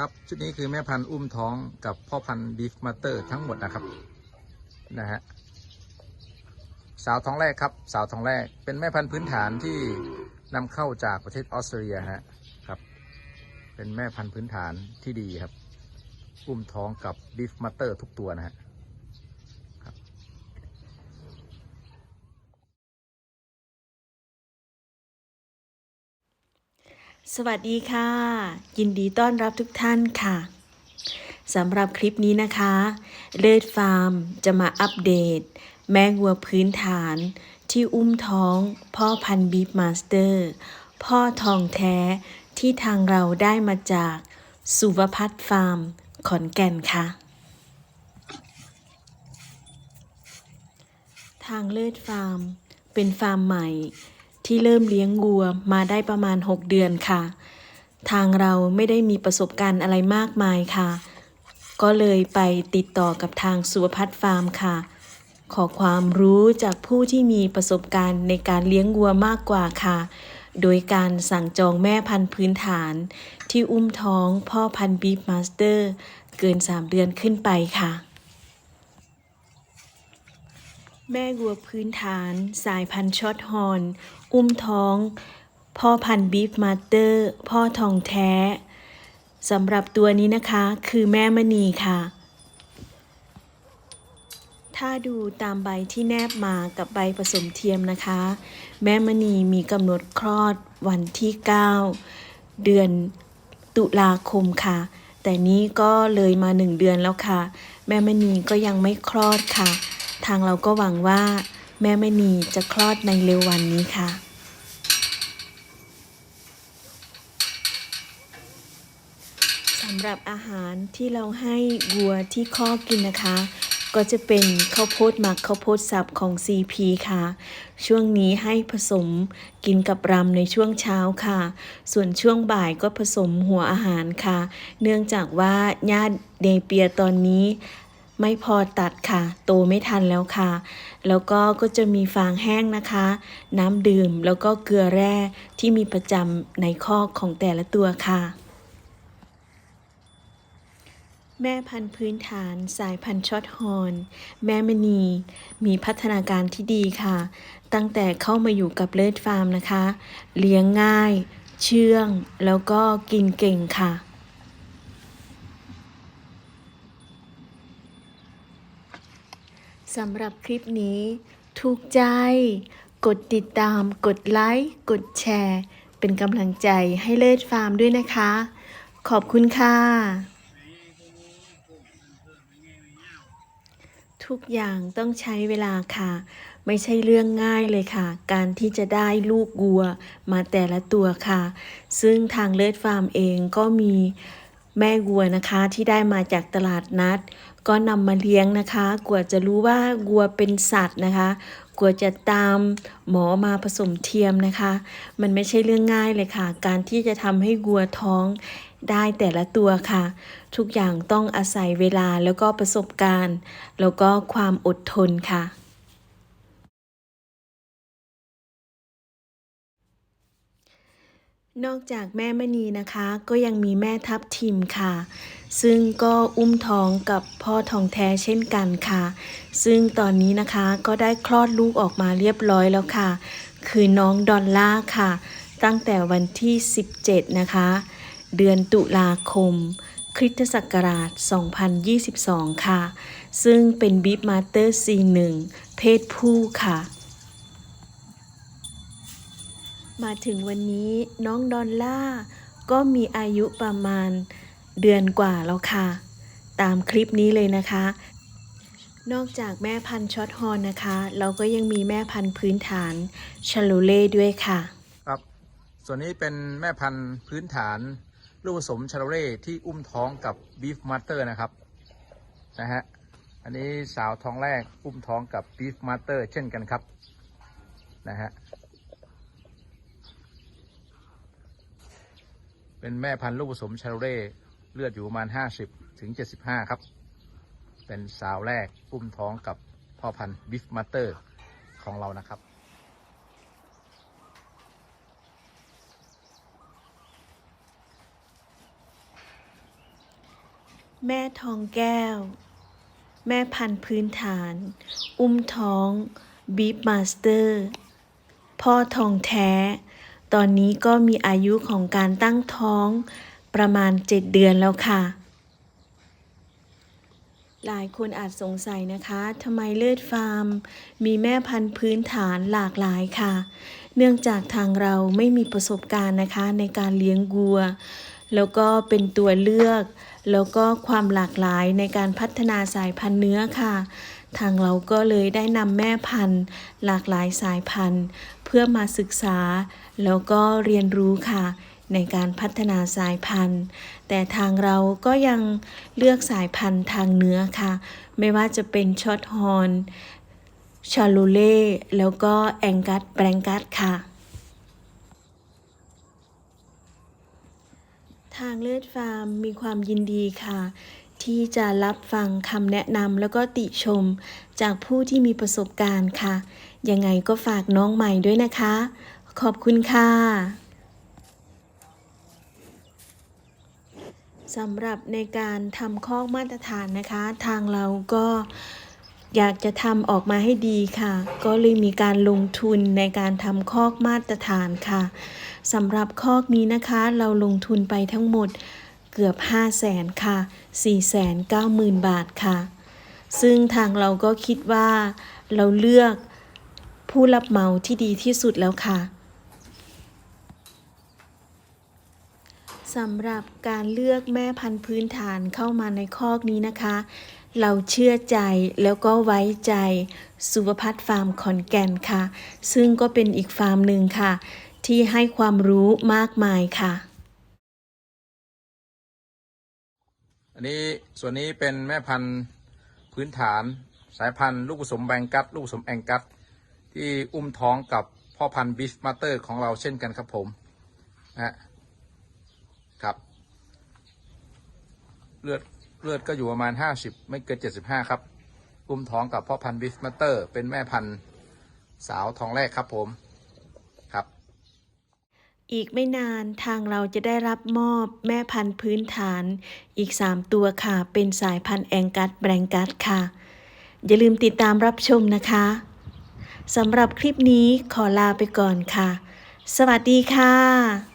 ครับชุดนี้คือแม่พันธุ์อุ้มท้องกับพ่อพันธุ์บีฟมาสเตอร์ทั้งหมดนะครับนะฮะสาวท้องแรกครับ สาวท้องแรกเป็นแม่พันธุ์พื้นฐานที่นำเข้าจากประเทศออสเตรเลียฮะครับ เป็นแม่พันธุ์พื้นฐานที่ดีครับ อุ้มท้องกับบีฟมาสเตอร์ทุกตัวนะฮะ สวัสดีค่ะ ยินดีต้อนรับทุกท่านค่ะสำหรับคลิปนี้นะคะ เลิศฟาร์มจะมาอัปเดต แม่วัวพื้นฐาน ที่อุ้มท้อง พ่อพันธุ์บีฟมาสเตอร์ พ่อทองแท้ที่ทางเราได้มาจากสุวพัฒน์ฟาร์ม ขอนแก่นค่ะ ทางเลิศฟาร์ม เป็นฟาร์มใหม่ ที่เริ่มเลี้ยงวัวมาได้ประมาณ 6 เดือนค่ะ ทางเราไม่ได้มีประสบการณ์อะไรมากมายค่ะ ก็เลยไปติดต่อกับทางสุวพัฒน์ฟาร์มค่ะ ขอความรู้จากผู้ที่มีประสบการณ์ในการเลี้ยงวัวมากกว่าค่ะ โดยการสั่งจองแม่พันธุ์พื้นฐาน ที่อุ้มท้องพ่อพันธุ์บีฟมาสเตอร์ เกิน 3 เดือนขึ้นไปค่ะ แม่วัวพื้นฐาน สายพันธุ์ช็อตฮอน อุ้มท้อง พ่อพันธุ์บีฟมาเตอร์ พ่อทองแท้สำหรับตัวนี้นะคะคือแม่มณีค่ะ ถ้าดูตามใบที่แนบมากับใบผสมเทียมนะคะ แม่มณีมีกำหนดคลอดวันที่ 9 เดือนตุลาคมค่ะ แต่นี้ก็เลยมาหนึ่งเดือนแล้วค่ะ แม่มณีก็ยังไม่คลอดค่ะ ทางเราก็หวังว่า แม่ไมณีจะคลอดในเร็ววันนี้ค่ะ สำหรับอาหารที่เราให้วัวที่ข้อกกินนะคะ ก็จะเป็นข้าวโพดหมักข้าวโพดสับของ CP ค่ะ ช่วงนี้ให้ผสมกินกับรำในช่วงเช้าค่ะ ส่วนช่วงบ่ายก็ผสมหัวอาหารค่ะ เนื่องจากว่าญาติเดเปียตอนนี้ ไม่พอตัดค่ะ โตไม่ทันแล้วค่ะ แล้วก็ก็จะมีฟางแห้งนะคะ น้ำดื่มแล้วก็เกลือแร่ที่มีประจำในคอกของแต่ละตัวค่ะ แม่พันธุ์พื้นฐานสายพันธุ์ช็อตฮอน แม่มณี มีพัฒนาการที่ดีค่ะ ตั้งแต่เข้ามาอยู่กับเลิศฟาร์มนะคะ เลี้ยงง่าย เชื่อง แล้วก็กินเก่งค่ะ สำหรับคลิปนี้ ถูกใจ กดติดตาม กดไลค์ กดแชร์ เป็นกำลังใจให้เลิศฟาร์มด้วยนะคะ ขอบคุณค่ะ ทุกอย่างต้องใช้เวลาค่ะ ไม่ใช่เรื่องง่ายเลยค่ะ การที่จะได้ลูกวัวมาแต่ละตัวค่ะ ซึ่งทางเลิศฟาร์มเองก็มี แม่วัวนะคะที่ได้มาจากตลาดนัด ก็นำมาเลี้ยงนะคะกว่าจะรู้ว่าวัวเป็นสัตว์นะคะกว่าจะตามหมอมาผสมเทียมนะคะ มันไม่ใช่เรื่องง่ายเลยค่ะ การที่จะทำให้วัวท้องได้แต่ละตัวค่ะ ทุกอย่างต้องอาศัยเวลาแล้วก็ประสบการณ์ แล้วก็ความอดทนค่ะ นอกจากแม่มณีนะคะ ก็ยังมีแม่ทับทิมค่ะ ซึ่งก็อุ้มท้องกับพ่อทองแท้เช่นกันค่ะ ซึ่งตอนนี้นะคะก็ได้คลอดลูกออกมาเรียบร้อยแล้วค่ะ คือน้องดอลล่าค่ะ ตั้งแต่วันที่ 17 นะคะ เดือนตุลาคม คริสตศักราช 2022 ค่ะ ซึ่งเป็นบีฟมาสเตอร์ C1 เพศผู้ค่ะ มาถึงวันนี้น้องดอลล่าก็มีอายุประมาณเดือนกว่าแล้วค่ะ ตามคลิปนี้เลยนะคะ นอกจากแม่พันธุ์ช็อตฮอร์นนะคะ เราก็ยังมีแม่พันธุ์พื้นฐานชาโลเล่ด้วยค่ะ ครับ ส่วนนี้เป็นแม่พันธุ์พื้นฐานลูกผสมชาโลเร่ที่อุ้มท้องกับบีฟมาสเตอร์นะครับนะฮะอันนี้สาวท้องแรกอุ้มท้องกับบีฟมาสเตอร์เช่นกันครับนะฮะ เป็นแม่พันธุ์ลูกผสมชาโลเร่เลือดอยู่ประมาณ 50 ถึง 75 ครับ เป็นสาวแรกอุ้มท้องกับพ่อพันธุ์บีฟมาเตอร์ของเรานะครับแม่ทองแก้ว แม่พันธุ์พื้นฐาน อุ้มท้องบีฟมาสเตอร์ พ่อทองแท้ ตอนนี้ก็มีอายุของการตั้งท้องประมาณ 7 เดือนแล้วค่ะ หลายคนอาจสงสัยนะคะทำไมเลือดฟาร์ม มีแม่พันธุ์พื้นฐานหลากหลายค่ะ เนื่องจากทางเราไม่มีประสบการณ์นะคะในการเลี้ยงวัว แล้วก็เป็นตัวเลือก แล้วก็ความหลากหลายในการพัฒนาสายพันธุ์เนื้อค่ะทางเราก็เลยได้นำแม่พันธุ์ หลากหลายสายพันธุ์ พื่อมาศึกษา แล้วก็เรียนรู้ค่ะ ในการพัฒนาสายพันธุ์ แต่ทางเราก็ยังเลือกสายพันธุ์ทางเนื้อค่ะ ไม่ว่าจะเป็นช็อตฮอนชาลูเล่แล้วก็แองกัสแบรงกัสค่ะ ทางเลือดฟาร์มมีความยินดีค่ะ ที่จะรับฟังคำแนะนำแล้วก็ติชม จากผู้ที่มีประสบการณ์ค่ะ ยังไงก็ฝากน้องใหม่ด้วยนะคะ ขอบคุณค่ะสำหรับในการทำคอกมาตรฐานนะคะ ทางเราก็อยากจะทำออกมาให้ดีค่ะ ก็เลยมีการลงทุนในการทำคอกมาตรฐานค่ะสำหรับคอกนี้นะคะ เราลงทุนไปทั้งหมดเกือบ 5 0 0แสนค่ะ 490,000 บาทค่ะ ซึ่งทางเราก็คิดว่าเราเลือกผู้รับเหมาที่ดีที่สุดแล้วค่ะสำหรับการเลือกแม่พันธุ์พื้นฐานเข้ามาในคอกนี้นะคะ เราเชื่อใจแล้วก็ไว้ใจสุภพัฒน์ฟาร์มขอนแก่นค่ะ ซึ่งก็เป็นอีกฟาร์มหนึ่งค่ะ ที่ให้ความรู้มากมายค่ะ อันนี้ส่วนนี้เป็นแม่พันธุ์พื้นฐาน สายพันธุ์ลูกผสมแบงกัสลูกผสมแองกัสที่อุ้มท้องกับพ่อพันธุ์บิฟมาเตอร์ของเราเช่นกันครับผมนะฮะครับเลือดเลือดก็อยู่ประมาณห้าสิบไม่เกินเจ็ดสิบห้าครับอุ้มท้องกับพ่อพันธุ์บิฟมาเตอร์ เป็นแม่พันธุ์สาวท้องแรกครับผม อีกไม่นานทางเราจะได้รับมอบแม่พันธุ์พื้นฐาน อีก 3 ตัวค่ะ เป็นสายพันธุ์แองกัสแบรงกัสค่ะ อย่าลืมติดตามรับชมนะคะสำหรับคลิปนี้ขอลาไปก่อนค่ะ สวัสดีค่ะ